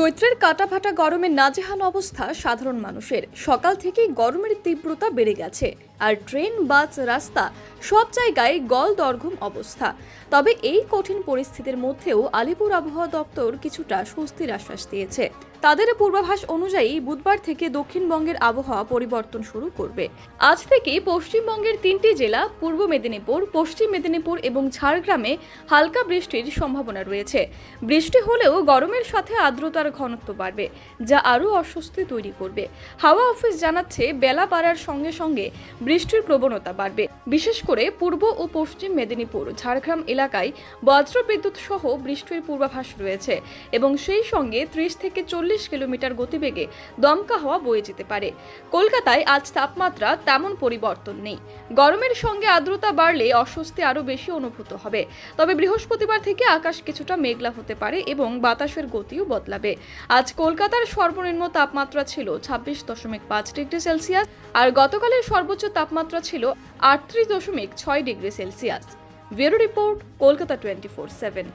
চৈত্রের কাটাফাটা গরমে নাজেহান অবস্থা সাধারণ মানুষের। সকাল থেকেই গরমের তীব্রতা বেড়ে গেছে আর ট্রেন, বাস, রাস্তা সব জায়গায় গল দর্ঘম অবস্থা। তবে এই কঠিন পরিস্থিতির মধ্যেও আলিপুর আবহাওয়া দপ্তর কিছুটা স্বস্তির আশ্বাস দিয়েছে। তাদের পূর্বাভাস অনুযায়ী বুধবার থেকে দক্ষিণবঙ্গের আবহাওয়া পরিবর্তন শুরু করবে। আজ থেকে পশ্চিমবঙ্গের তিনটি জেলা, পূর্ব মেদিনীপুর, পশ্চিম মেদিনীপুর এবং ঝাড়গ্রামে হালকা বৃষ্টির সম্ভাবনা রয়েছে। বৃষ্টি হলেও গরমের সাথে আর্দ্রতার ঘনত্ব বাড়বে, যা আরও অস্বস্তি তৈরি করবে। হাওয়া অফিস জানাচ্ছে বেলা বাড়ার সঙ্গে সঙ্গে বৃষ্টির প্রবণতা বাড়বে। বিশেষ করে পূর্ব ও পশ্চিম মেদিনীপুর, ঝাড়গ্রাম এলাকায় বজ্রবিদ্যুৎ সহ বৃষ্টির পূর্বাভাস রয়েছে এবং সেই সঙ্গে ত্রিশ থেকে চল্লিশ কিলোমিটার গতিবেগে দমকা হাওয়া বয়ে যেতে পারে। কলকাতায় আজ তাপমাত্রা তেমন পরিবর্তন নেই। গরমের সঙ্গে আর্দ্রতা বাড়লে অস্বস্তি আরও বেশি অনুভূত হবে। তবে বৃহস্পতিবার থেকে আকাশ কিছুটা মেঘলা হতে পারে এবং বাতাসের গতিও বদলাবে। আজ কলকাতার সর্বনিম্ন তাপমাত্রা ছিল ছাব্বিশ দশমিক পাঁচ ডিগ্রি সেলসিয়াস আর গতকালের সর্বোচ্চ তাপমাত্রা ছিল আটত্রিশ দশমিক ছয় degree Celsius. Bureau report, Kolkata twenty four seven.